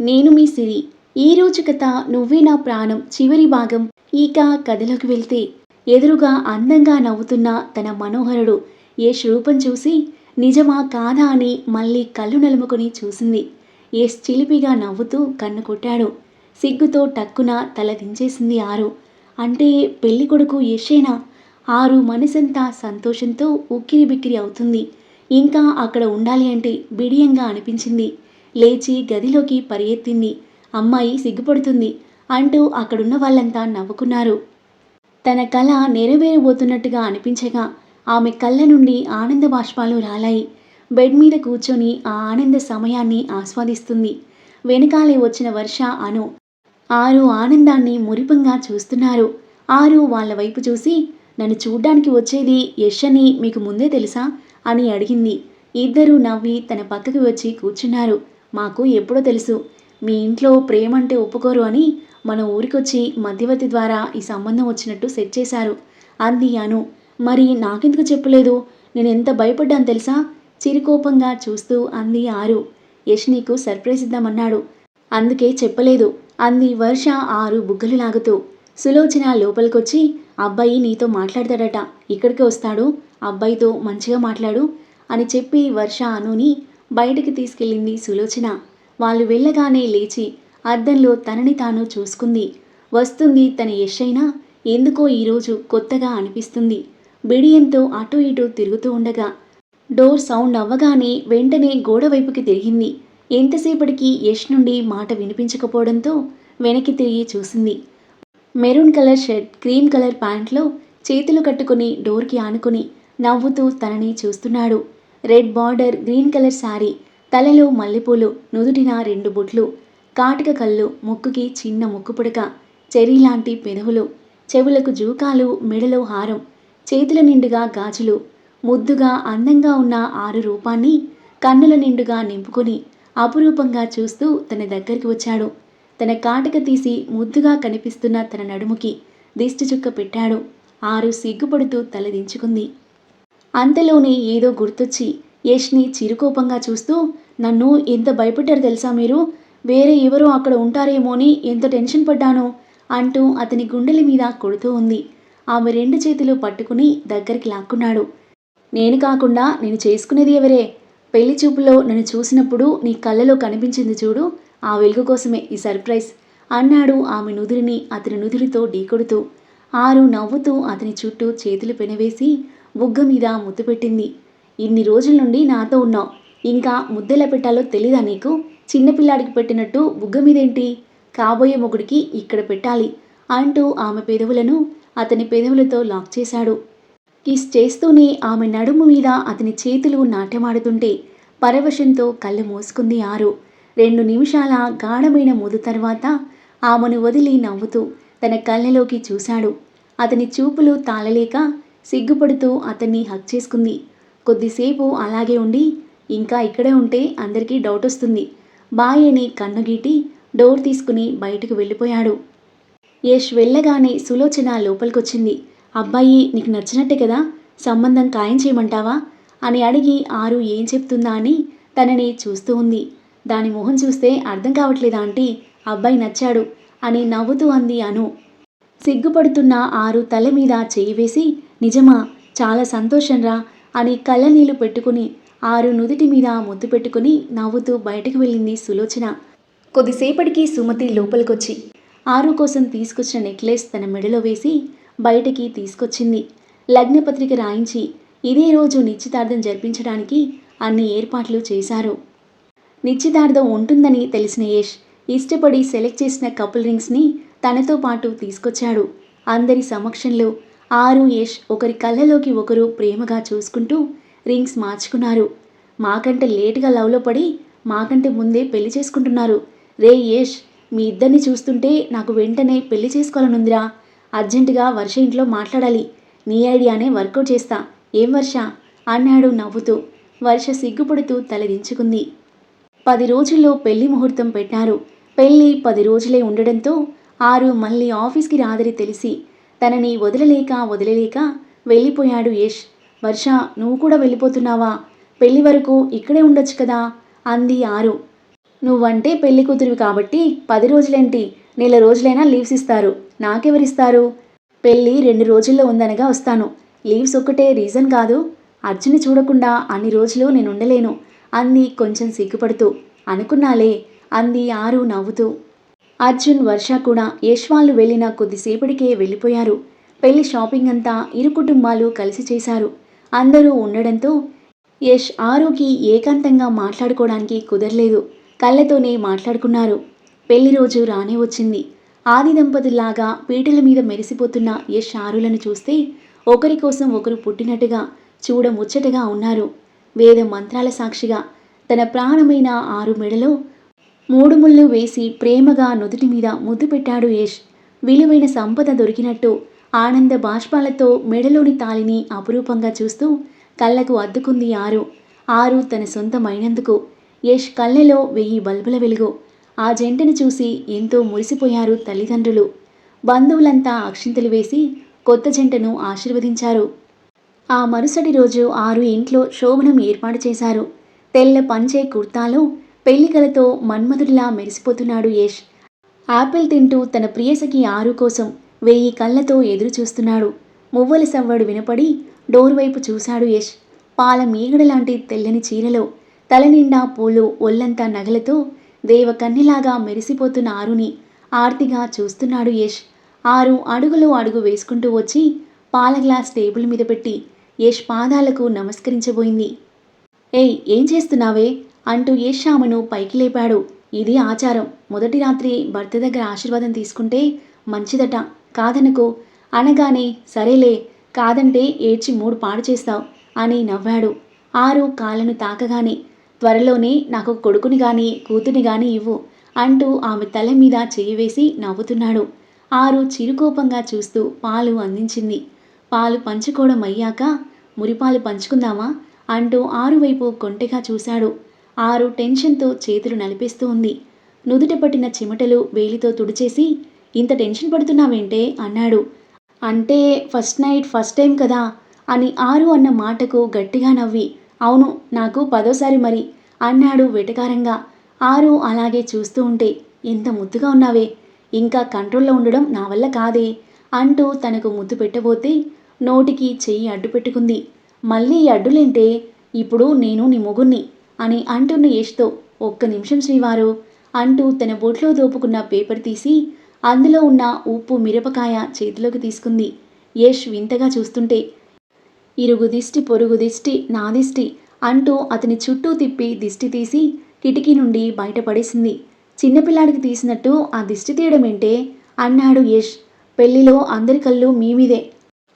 నేను మీ సిరి. ఈ కథ నువ్వే నా ప్రాణం. చివరి భాగం ఇక కథలోకి వెళ్తే ఎదురుగా అందంగా నవ్వుతున్న తన మనోహరుడు. యశ్ రూపం చూసి నిజమా కాదా అని మళ్ళీ కళ్ళు నలుముకొని చూసింది. యశ్ చిలిపిగా నవ్వుతూ కన్ను కొట్టాడు. సిగ్గుతో టక్కున తల దించేసింది ఆరు. అంటే పెళ్ళి కొడుకు యశేనా ఆరు మనసంతా సంతోషంతో ఉక్కిరి బిక్కిరి అవుతుంది. ఇంకా అక్కడ ఉండాలి అంటే బిడియంగా అనిపించింది. లేచి గదిలోకి పరిగెత్తింది. అమ్మాయి సిగ్గుపడుతుంది. అంటూ అక్కడున్న వాళ్ళంతా నవ్వుకున్నారు. తన కళ నెరవేరబోతున్నట్టుగా అనిపించగా ఆమె కళ్ళ నుండి ఆనంద బాష్పాలు రాలాయి. బెడ్ మీద కూర్చొని ఆ ఆనంద సమయాన్ని ఆస్వాదిస్తుంది. వెనకాలే వచ్చిన వర్ష అను ఆరు ఆనందాన్ని మురిపంగా చూస్తున్నారు. ఆరు వాళ్ళ వైపు చూసి నన్ను చూడ్డానికి వచ్చేది యష్ అని మీకు ముందే తెలుసా? అని అడిగింది. ఇద్దరూ నవ్వి తన పక్కకి వచ్చి కూర్చున్నారు. మాకు ఎప్పుడో తెలుసు. మీ ఇంట్లో ప్రేమ అంటే ఒప్పుకోరు అని మన ఊరికొచ్చి మధ్యవర్తి ద్వారా ఈ సంబంధం వచ్చినట్టు సెట్ చేశారు. అంది అను. మరి నాకెందుకు చెప్పలేదు? నేను ఎంత భయపడ్డాను తెలుసా? చిరుకోపంగా చూస్తూ అంది ఆరు. యష్ నీకు సర్ప్రైజ్ ఇద్దామన్నాడు. అందుకే చెప్పలేదు. అంది వర్ష ఆరు బుగ్గలు లాగుతూ. సులోచన లోపలికొచ్చి అబ్బాయి నీతో మాట్లాడతాడట. ఇక్కడికి వస్తాడు. అబ్బాయితో మంచిగా మాట్లాడు అని చెప్పి వర్ష అనుని బయటికి తీసుకెళ్ళింది సులోచన. వాళ్ళు వెళ్ళగానే లేచి అద్దంలో తనని తాను చూసుకుంది. వస్తుంది తన యశ్ అయినా ఎందుకో ఈరోజు కొత్తగా అనిపిస్తుంది. బిడియంతో అటు ఇటు తిరుగుతూ ఉండగా డోర్ సౌండ్ అవ్వగానే వెంటనే గోడ వైపుకి తిరిగింది. ఎంతసేపటికి యష్ నుండి మాట వినిపించకపోవడంతో వెనక్కి తిరిగి చూసింది. Maroon colour shirt cream colour ప్యాంట్లో చేతులు కట్టుకుని డోర్కి ఆనుకుని నవ్వుతూ తనని చూస్తున్నాడు. Red border green colour sari తలలో మల్లెపూలు నుదుటిన రెండు బొట్లు కాటిక కళ్ళు ముక్కుకి చిన్న ముక్కు పుడక చెరీ లాంటి పెదవులు చెవులకు జూకాలు మెడలో హారం చేతుల నిండుగా గాజులు ముద్దుగా అందంగా ఉన్న ఆరు రూపాన్ని కన్నుల నిండుగా నింపుకొని అపురూపంగా చూస్తూ తన దగ్గరికి వచ్చాడు. తన కాటిక తీసి ముద్దుగా కనిపిస్తున్న తన నడుముకి దిష్టిచుక్క పెట్టాడు. ఆరు సిగ్గుపడుతూ తలదించుకుంది అంతలోనే ఏదో గుర్తొచ్చి యష్ని చిరుకోపంగా చూస్తూ నన్ను ఎంత భయపెట్టారు తెలుసా మీరు? వేరే ఎవరో అక్కడ ఉంటారేమో అని ఎంత టెన్షన్ పడ్డానో? అంటూ అతని గుండెల మీద కొడుతూ ఉంది. ఆమె రెండు చేతులు పట్టుకుని దగ్గరికి లాక్కున్నాడు. నేను కాకుండా నేను చేసుకునేది ఎవరే? పెళ్ళి చూపులో నన్ను చూసినప్పుడు నీ కళ్ళలో కనిపించింది చూడు ఆ వెలుగు కోసమే ఈ సర్ప్రైజ్ అన్నాడు ఆమె నుదిరిని అతని నుదురితో ఢీకొడుతూ. ఆరు నవ్వుతూ అతని చుట్టూ చేతులు పెనవేసి బుగ్గ మీద ముద్దు పెట్టింది. ఇన్ని రోజుల నుండి నాతో ఉన్నావు. ఇంకా ముద్దెలా పెట్టాలో తెలీదా నీకు? చిన్నపిల్లాడికి పెట్టినట్టు బుగ్గ మీదేంటి? కాబోయే మొగుడికి ఇక్కడ పెట్టాలి అంటూ ఆమె పెదవులను అతని పెదవులతో లాక్ చేశాడు. కిస్ చేస్తూనే ఆమె నడుము మీద అతని చేతులు నాట్యమాడుతుంటే పరవశంతో కళ్ళు మూసుకుంది ఆరు. రెండు నిమిషాల గాఢమైన ముదు తర్వాత ఆమెను వదిలి నవ్వుతూ తన కళ్ళలోకి చూశాడు. అతని చూపులు తాళలేక సిగ్గుపడుతూ అతన్ని హక్ చేసుకుంది. కొద్దిసేపు అలాగే ఉండి ఇంకా ఇక్కడే ఉంటే అందరికీ డౌట్ వస్తుంది. బాయ్ అని కన్నుగీటి డోర్ తీసుకుని బయటకు వెళ్ళిపోయాడు. యష్ వెళ్ళగానే సులోచన లోపలికొచ్చింది. అబ్బాయి నీకు నచ్చినట్టే కదా? సంబంధం ఖాయం చేయమంటావా? అని అడిగి ఆరు ఏం చెప్తుందా అని తనని చూస్తూ ఉంది. దాని మొహం చూస్తే అర్థం కావట్లేదా ఆంటీ? అబ్బాయి నచ్చాడు అని నవ్వుతూ అంది అను. సిగ్గుపడుతున్న ఆరు తల మీద చేయి వేసి నిజమా చాలా సంతోషంరా అని కళ్ళనీళ్ళు పెట్టుకుని ఆరు నుదిటి మీద ముద్దు పెట్టుకుని నవ్వుతూ బయటకు వెళ్ళింది సులోచన. కొద్దిసేపటికి సుమతి లోపలికొచ్చి ఆరు కోసం తీసుకొచ్చిన నెక్లెస్ తన మెడలో వేసి బయటికి తీసుకొచ్చింది. లగ్నపత్రిక రాయించి ఇదే రోజు నిశ్చితార్థం జరిపించడానికి అన్ని ఏర్పాట్లు చేశారు. నిశ్చితార్థం ఉంటుందని తెలిసిన యష్ ఇష్టపడి సెలెక్ట్ చేసిన కపుల్ రింగ్స్ని తనతో పాటు తీసుకొచ్చాడు. అందరి సమక్షంలో ఆరు యష్ ఒకరి కళ్ళలోకి ఒకరు ప్రేమగా చూసుకుంటూ రింగ్స్ మార్చుకున్నారు. మాకంటే లేటుగా లవ్లో పడి మాకంటే ముందే పెళ్ళి చేసుకుంటున్నారు. రే యష్ మీ ఇద్దరిని చూస్తుంటే నాకు వెంటనే పెళ్ళి చేసుకోవాలనుందిరా. అర్జెంటుగా వర్ష ఇంట్లో మాట్లాడాలి. నీ ఐడియానే వర్కౌట్ చేస్తా. ఏం వర్ష? అన్నాడు నవ్వుతూ. వర్ష సిగ్గుపడుతూ తలదించుకుంది పది రోజుల్లో పెళ్ళి ముహూర్తం పెట్టారు. పెళ్ళి పది రోజులే ఉండడంతో ఆరు మళ్ళీ ఆఫీస్కి రాదని తెలిసి తనని వదలలేక వదలలేక వెళ్ళిపోయాడు యష్. వర్ష నువ్వు కూడా వెళ్ళిపోతున్నావా? పెళ్ళి వరకు ఇక్కడే ఉండొచ్చు కదా? అంది ఆరు. నువ్వంటే పెళ్ళి కూతురివి కాబట్టి పది రోజులేంటి? నెల రోజులైనా లీవ్స్ ఇస్తారు. నాకెవరిస్తారు? పెళ్ళి రెండు రోజుల్లో ఉందనగా వస్తాను. లీవ్స్ ఒక్కటే రీజన్ కాదు. అర్జుని చూడకుండా అన్ని రోజులు నేను ఉండలేను అంది కొంచెం సిగ్గుపడుతూ. అనుకున్నాలే అంది ఆరు నవ్వుతూ. అర్జున్ వర్ష కూడా యశ్ వెళ్ళిన కొద్దిసేపటికే వెళ్ళిపోయారు. పెళ్ళి షాపింగ్ అంతా ఇరు కుటుంబాలు కలిసి చేశారు. అందరూ ఉండడంతో యశ్ ఆరుకి ఏకాంతంగా మాట్లాడుకోవడానికి కుదరలేదు. కళ్ళతోనే మాట్లాడుకున్నారు. పెళ్ళి రోజు రానే వచ్చింది. ఆది దంపతుల్లాగా పీటల మీద మెరిసిపోతున్న యశ్ ఆరులను చూస్తే ఒకరి కోసం ఒకరు పుట్టినట్టుగా చూడ ముచ్చటగా ఉన్నారు. వేద మంత్రాల సాక్షిగా తన ప్రాణమైన ఆరు మెడలో మూడు ముళ్ళు వేసి ప్రేమగా నుదుటి మీద ముద్దు పెట్టాడు యేష్. విలువైన సంపద దొరికినట్టు ఆనంద బాష్పాలతో మెడలోని తాలిని అపురూపంగా చూస్తూ కళ్ళకు అద్దుకుంది ఆరు. ఆరు తన సొంతమైనందుకు యష్ కళ్ళెలో వెయ్యి బల్బుల వెలుగు. ఆ జంటను చూసి ఎంతో మురిసిపోయారు తల్లిదండ్రులు. బంధువులంతా అక్షింతలు వేసి కొత్త జంటను ఆశీర్వదించారు. ఆ మరుసటి రోజు ఆరు ఇంట్లో శోభనం ఏర్పాటు చేశారు. తెల్ల పంచే కుర్తాలో పెళ్ళికలతో మన్మధుడిలా మెరిసిపోతున్నాడు యష్. ఆపిల్ తింటూ తన ప్రియసకి ఆరు కోసం వెయ్యి కళ్ళతో ఎదురు చూస్తున్నాడు మువ్వల సవ్వడు వినపడి డోర్ వైపు చూశాడు యష్. పాల మీగడ లాంటి తెల్లని చీరలో తలనిండా పూలు ఒళ్ళంతా నగలతో దేవకన్నెలాగా మెరిసిపోతున్న ఆరుని ఆర్తిగా చూస్తున్నాడు యష్. ఆరు అడుగులో అడుగు వేసుకుంటూ వచ్చి పాల గ్లాస్ టేబుల్ మీద పెట్టి యష్ పాదాలకు నమస్కరించబోయింది. ఏయ్ ఏం చేస్తున్నావే? అంటూ యష్ పైకి లేపాడు. ఇది ఆచారం. మొదటి రాత్రి భర్త దగ్గర ఆశీర్వాదం తీసుకుంటే మంచిదట. కాదనుకో. అనగానే సరేలే కాదంటే ఏడ్చి మూడు పాడు చేస్తావు అని నవ్వాడు. ఆరు కాళ్ళను తాకగానే త్వరలోనే నాకు కొడుకుని గాని కూతుని గాని ఇవ్వు అంటూ ఆమె తల మీద చేయి వేసి నవ్వుతున్నాడు. ఆరు చిరుకోపంగా చూస్తూ పాలు అందించింది. పాలు పంచుకోవడం అయ్యాక మురిపాలు పంచుకుందామా? అంటూ ఆరు వైపు కొంటెగా చూశాడు. ఆరు టెన్షన్తో చేతులు నలిపేస్తూ ఉంది. నుదుట పట్టిన చెమటలు వేలితో తుడిచేసి ఇంత టెన్షన్ పడుతున్నావేంటే? అన్నాడు. అంటే ఫస్ట్ నైట్ ఫస్ట్ టైం కదా? అని ఆరు అన్న మాటకు గట్టిగా నవ్వి అవును నాకు పదోసారి మరి అన్నాడు వెటకారంగా. ఆరు అలాగే చూస్తూ ఉంటే ఎంత ముద్దుగా ఉన్నావే ఇంకా కంట్రోల్లో ఉండడం నా వల్ల కాదే అంటూ తనకు ముద్దు పెట్టబోతే నోటికి చెయ్యి అడ్డు పెట్టుకుంది మళ్ళీ అడ్డులేంటే ఇప్పుడు నేను నీ మొగుణ్ణి అని అంటున్న యష్తో ఒక్క నిమిషం శ్రీవారు అంటూ తన బొట్లో దోపుకున్న పేపర్ తీసి అందులో ఉన్న ఉప్పు మిరపకాయ చేతిలోకి తీసుకుంది. యష్ వింతగా చూస్తుంటే ఇరుగు దిష్టి పొరుగు దిష్టి నా దిష్టి అంటూ అతని చుట్టూ తిప్పి దిష్టి తీసి కిటికీ నుండి బయటపడేసింది. చిన్నపిల్లాడికి తీసినట్టు ఆ దిష్టి తీయడమేంటే అన్నాడు యష్. పెళ్ళిలో అందరి కళ్ళు మీ మీదే.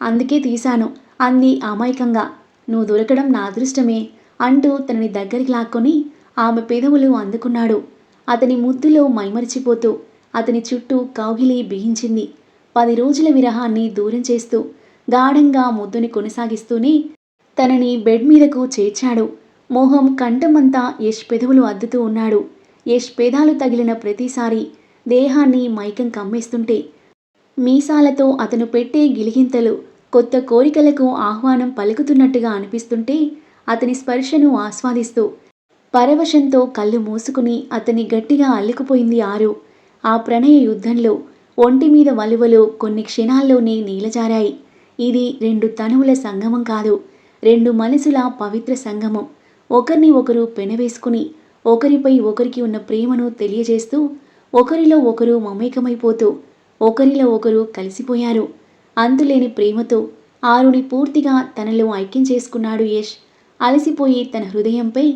అందుకే తీశాను అంది అమాయకంగా. నువ్వు దొరకడం నా అదృష్టమే. అంటూ తనని దగ్గరికి లాక్కొని ఆమె పెదవులు అందుకున్నాడు. అతని ముద్దులో మైమరిచిపోతూ అతని చుట్టూ కౌగిలి బిగించింది. పది రోజుల విరహాన్ని దూరం చేస్తూ గాఢంగా ముద్దుని కొనసాగిస్తూనే తనని బెడ్ మీదకు చేర్చాడు. మోహం కంఠమంతా యష్ పెదవులు అద్దుతూ ఉన్నాడు. యష్ పెదాలు తగిలిన ప్రతిసారి దేహాన్ని మైకం కమ్మేస్తుంటే మీసాలతో అతను పెట్టే గిలిగింతలు కొత్త కోరికలకు ఆహ్వానం పలుకుతున్నట్టుగా అనిపిస్తుంటే అతని స్పర్శను ఆస్వాదిస్తూ పరవశంతో కళ్ళు మూసుకుని అతన్ని గట్టిగా అల్లుకుపోయింది ఆరు. ఆ ప్రణయ యుద్ధంలో ఒంటి మీద వలువలు కొన్ని క్షణాల్లోనే నీలజారాయి. ఇది రెండు తనువుల సంగమం కాదు రెండు మనసుల పవిత్ర సంగమం. ఒకరిని ఒకరు పెనవేసుకుని ఒకరిపై ఒకరికి ఉన్న ప్రేమను తెలియజేస్తూ ఒకరిలో ఒకరు మమేకమైపోతూ ఒకరిలో ఒకరు కలిసిపోయారు. అంతులేని ప్రేమతో ఆరుని పూర్తిగా తనలో ఐక్యం చేసుకున్నాడు యష్. అలసిపోయి తన హృదయంపై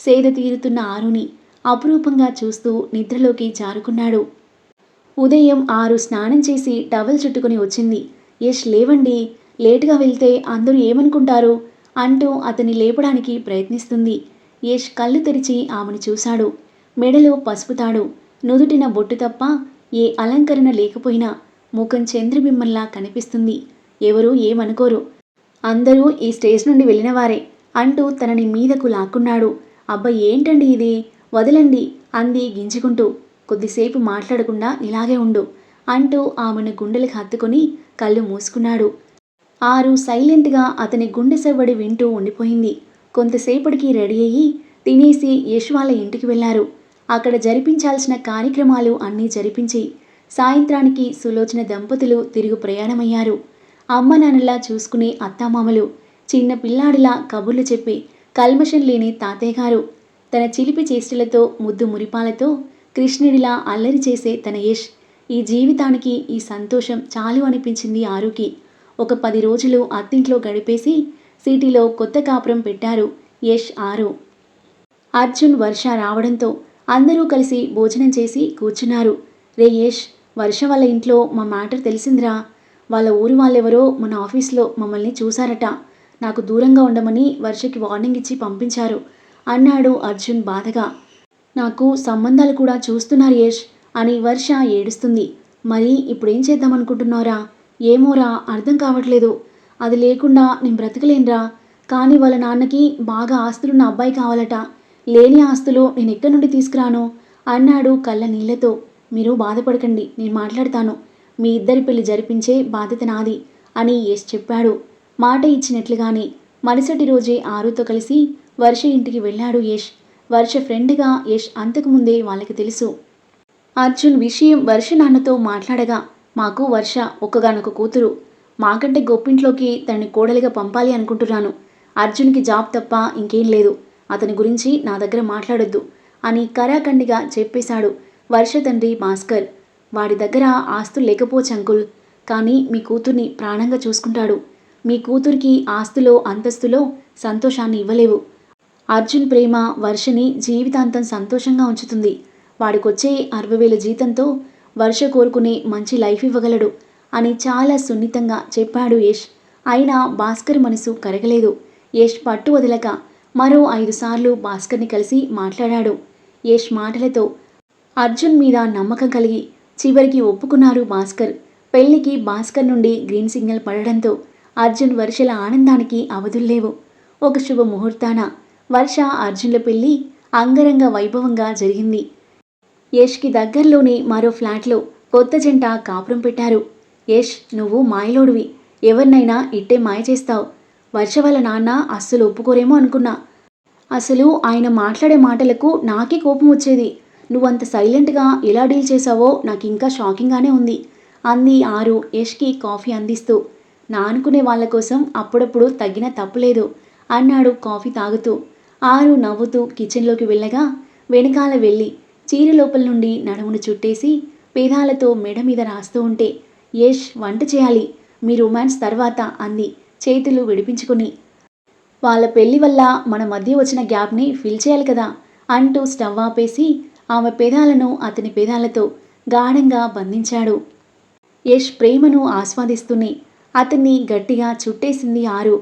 సేద తీరుతున్న ఆరుని అపురూపంగా చూస్తూ నిద్రలోకి జారుకున్నాడు. ఉదయం ఆరు స్నానం చేసి టవల్ చుట్టుకుని వచ్చింది. యష్ లేవండి లేటుగా వెళ్తే అందరూ ఏమనుకుంటారు అంటూ అతన్ని లేపడానికి ప్రయత్నిస్తుంది. యష్ కళ్ళు తెరిచి ఆమెను చూశాడు. మెడలో పసుపుతాడు నుదుటిన బొట్టు తప్ప ఏ అలంకరణ లేకపోయినా ముఖం చంద్రబిమ్మల్లా కనిపిస్తుంది. ఎవరూ ఏమనుకోరు. అందరూ ఈ స్టేజ్ నుండి వెళ్ళినవారే అంటూ తనని మీదకు లాక్కున్నాడు. అబ్బా ఏంటండి ఇది? వదలండి అంది గింజుకుంటూ. కొద్దిసేపు మాట్లాడకుండా ఇలాగే ఉండు అంటూ ఆమెను గుండెలకు హత్తుకుని కళ్ళు మూసుకున్నాడు. ఆరు సైలెంట్గా అతని గుండె సెవ్వడి వింటూ ఉండిపోయింది. కొంతసేపటికి రెడీ అయ్యి తినేసి యశ్ వాళ్ళ ఇంటికి వెళ్ళారు. అక్కడ జరిపించాల్సిన కార్యక్రమాలు అన్నీ జరిపించి సాయంత్రానికి సులోచన దంపతులు తిరుగు ప్రయాణమయ్యారు. అమ్మ నాన్నలా చూసుకునే అత్తామామలు చిన్న పిల్లాడిలా కబుర్లు చెప్పి కల్మషం లేని తాతయ్య గారు తన చిలిపి చేష్టలతో ముద్దు మురిపాలతో కృష్ణుడిలా అల్లరి చేసే తన యష్. ఈ జీవితానికి ఈ సంతోషం చాలు అనిపించింది ఆరుకి. ఒక పది రోజులు అత్తింట్లో గడిపేసి సిటీలో కొత్త కాపురం పెట్టారు యష్ ఆరు. అర్జున్ వర్ష రావడంతో అందరూ కలిసి భోజనం చేసి కూర్చున్నారు. రే యష్ వర్ష వాళ్ళ ఇంట్లో మా మ్యాటర్ తెలిసిందిరా. వాళ్ళ ఊరు వాళ్ళెవరో మన ఆఫీస్లో మమ్మల్ని చూశారట. నాకు దూరంగా ఉండమని వర్షకి వార్నింగ్ ఇచ్చి పంపించారు. అన్నాడు అర్జున్ బాధగా. నాకు సంబంధాలు కూడా చూస్తున్నారు యష్ అని వర్ష ఏడుస్తుంది. మరి ఇప్పుడేం చేద్దామనుకుంటున్నారా? ఏమోరా అర్థం కావట్లేదు. అది లేకుండా నేను బ్రతకలేనురా. కానీ వాళ్ళ నాన్నకి బాగా ఆస్తులున్న అబ్బాయి కావాలట. లేని ఆస్తులు నేను ఎక్కడి నుండి తీసుకురాను? అన్నాడు కళ్ళ నీళ్ళతో మీరు బాధపడకండి నేను మాట్లాడతాను. మీ ఇద్దరి పెళ్ళి జరిపించే బాధ్యత నాది అని యశ్ చెప్పాడు. మాట ఇచ్చినట్లుగానే మరుసటి రోజే ఆరుతో కలిసి వర్ష ఇంటికి వెళ్ళాడు యష్. వర్ష ఫ్రెండ్గా యష్ అంతకుముందే వాళ్ళకి తెలుసు. అర్జున్ విషయం వర్ష నాన్నతో మాట్లాడగా మాకు వర్ష ఒక్కగానొక కూతురు. మాకంటే గొప్పింట్లోకి తనని కోడలిగా పంపాలి అనుకుంటున్నాను. అర్జున్కి జాబ్ తప్ప ఇంకేం లేదు. అతని గురించి నా దగ్గర మాట్లాడొద్దు అని కరాఖండిగా చెప్పేశాడు వర్ష తండ్రి భాస్కర్. వాడి దగ్గర ఆస్తులు లేకపోవచ్చు అంకుల్. కానీ మీ కూతుర్ని ప్రాణంగా చూసుకుంటాడు. మీ కూతురికి ఆస్తులో అంతస్తులో సంతోషాన్ని ఇవ్వలేవు. అర్జున్ ప్రేమ వర్షని జీవితాంతం సంతోషంగా ఉంచుతుంది. వాడికొచ్చే అరవై వేల జీతంతో వర్ష కోరుకునే మంచి లైఫ్ ఇవ్వగలడు అని చాలా సున్నితంగా చెప్పాడు యష్. అయినా భాస్కర్ మనసు కరగలేదు. యష్ పట్టు వదలక మరో ఐదు సార్లు భాస్కర్ని కలిసి మాట్లాడాడు. యష్ మాటలతో అర్జున్ మీద నమ్మకం కలిగి చివరికి ఒప్పుకున్నారు భాస్కర్. పెళ్ళికి భాస్కర్ నుండి గ్రీన్ సిగ్నల్ పడడంతో అర్జున్ వర్షల ఆనందానికి అవధుల్లేవు. ఒక శుభ ముహూర్తాన వర్ష అర్జున్ల పెళ్ళి అంగరంగ వైభవంగా జరిగింది. యష్కి దగ్గరలోనే మరో ఫ్లాట్లో కొత్త జంట కాపురం పెట్టారు. యష్ నువ్వు మాయలోడివి. ఎవరినైనా ఇట్టే మాయ చేస్తావు. వర్ష వాళ్ళ నాన్న అస్సలు ఒప్పుకోరేమో అనుకున్నా. అసలు ఆయన మాట్లాడే మాటలకు నాకే కోపం వచ్చేది. నువ్వంత సైలెంట్గా ఎలా డీల్ చేసావో నాకు ఇంకా షాకింగ్గానే ఉంది. అంది ఆరు యష్కి కాఫీ అందిస్తూ. నా అనుకునే వాళ్ళ కోసం అప్పుడప్పుడు తగ్గిన తప్పులేదు అన్నాడు కాఫీ తాగుతూ. ఆరు నవ్వుతూ కిచెన్లోకి వెళ్ళగా వెనకాల వెళ్ళి చీర లోపల నుండి నడుమును చుట్టేసి పేదాలతో మెడ మీద రాస్తూ ఉంటే యష్ వంట చేయాలి. మీ రొమాన్స్ తర్వాత అంది చేతులు విడిపించుకుని. వాళ్ళ పెళ్ళి వల్ల మన మధ్య వచ్చిన గ్యాప్ని ఫిల్ చేయాలి కదా అంటూ స్టవ్ ఆపేసి ఆమె పేదాలను అతని పేదాలతో గాఢంగా బంధించాడు. యష్ ప్రేమను ఆస్వాదిస్తూనే అతన్ని గట్టిగా చుట్టేసింది ఆరు.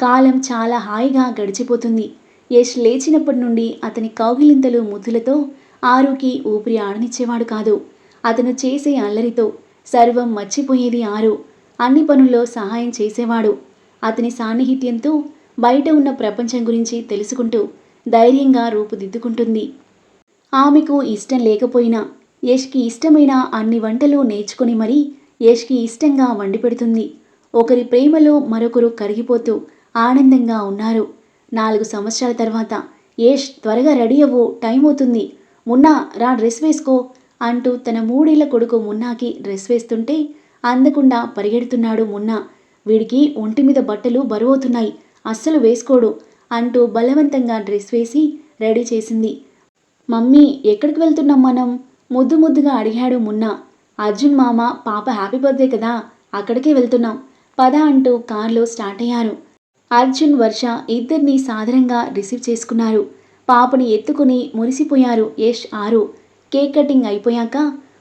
కాలం చాలా హాయిగా గడిచిపోతుంది. యష్ లేచినప్పటి నుండి అతని కౌగిలింతలు ముద్దులతో ఆరుకి ఊపిరి ఆడనిచ్చేవాడు కాదు. అతను చేసే అల్లరితో సర్వం మర్చిపోయేది ఆరు. అన్ని పనుల్లో సహాయం చేసేవాడు. అతని సాన్నిహిత్యంతో బయట ఉన్న ప్రపంచం గురించి తెలుసుకుంటూ ధైర్యంగా రూపుదిద్దుకుంటుంది. ఆమెకు ఇష్టం లేకపోయినా యష్కి ఇష్టమైన అన్ని వంటలు నేర్చుకుని మరీ యష్కి ఇష్టంగా వండి పెడుతుంది. ఒకరి ప్రేమలో మరొకరు కరిగిపోతూ ఆనందంగా ఉన్నారు. నాలుగు సంవత్సరాల తర్వాత ఏష్ త్వరగా రెడీ అవ్వు టైం అవుతుంది. మున్నా రా డ్రెస్ వేసుకో అంటూ తన మూడేళ్ళ కొడుకు మున్నాకి డ్రెస్ వేస్తుంటే అందకుండా పరిగెడుతున్నాడు మున్నా. వీడికి ఒంటి మీద బట్టలు బరువవుతున్నాయి అస్సలు వేసుకోడు అంటూ బలవంతంగా డ్రెస్ వేసి రెడీ చేసింది. మమ్మీ ఎక్కడికి వెళ్తున్నాం మనం? ముద్దు ముద్దుగా అడిగాడు మున్నా. అర్జున్ మామ పాప హ్యాపీ బర్త్డే కదా అక్కడికే వెళ్తున్నాం. పద అంటూ కార్లో స్టార్ట్ అయ్యారు. అర్జున్ వర్ష ఇద్దరిని సాధారణంగా రిసీవ్ చేసుకున్నారు. పాపని ఎత్తుకుని మురిసిపోయారు యష్ ఆరు. కేక్ కటింగ్ అయిపోయాక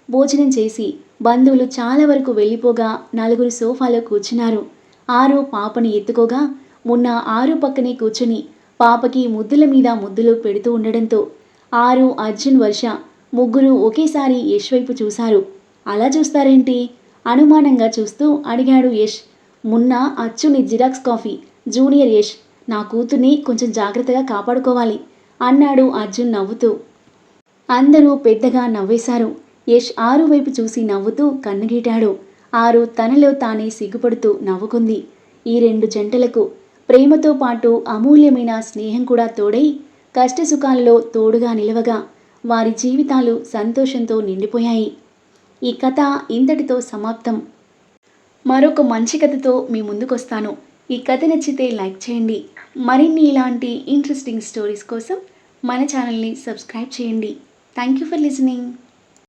భోజనం చేసి బంధువులు చాలా వరకు వెళ్ళిపోగా నలుగురు సోఫాలో కూర్చున్నారు. ఆరు పాపని ఎత్తుకోగా మున్న ఆరు పక్కనే కూర్చుని పాపకి ముద్దుల మీద ముద్దులు పెడుతూ ఉండడంతో ఆరు అర్జున్ వర్ష ముగ్గురు ఒకేసారి యష్ వైపు చూశారు. అలా చూస్తారేంటి? అనుమానంగా చూస్తూ అడిగాడు యష్. మున్న అచ్చుని జిరాక్స్ కాఫీ. జూనియర్ యష్ నా కూతుర్ని కొంచెం జాగ్రత్తగా కాపాడుకోవాలి అన్నాడు అర్జున్ నవ్వుతూ. అందరూ పెద్దగా నవ్వేశారు. యష్ ఆరు వైపు చూసి నవ్వుతూ కన్నుగీటాడు. ఆరు తనలో తానే సిగ్గుపడుతూ నవ్వుకుంది. ఈ రెండు జంటలకు ప్రేమతో పాటు అమూల్యమైన స్నేహం కూడా తోడై కష్టసుఖాల్లో తోడుగా నిలవగా వారి జీవితాలు సంతోషంతో నిండిపోయాయి. ఈ కథ ఇంతటితో సమాప్తం. మరొక మంచి కథతో మీ ముందుకొస్తాను. ఈ కథ నచ్చితే లైక్ చేయండి. మరిన్ని ఇలాంటి ఇంట్రెస్టింగ్ స్టోరీస్ కోసం మన ఛానల్ని సబ్స్క్రైబ్ చేయండి. Thank you for listening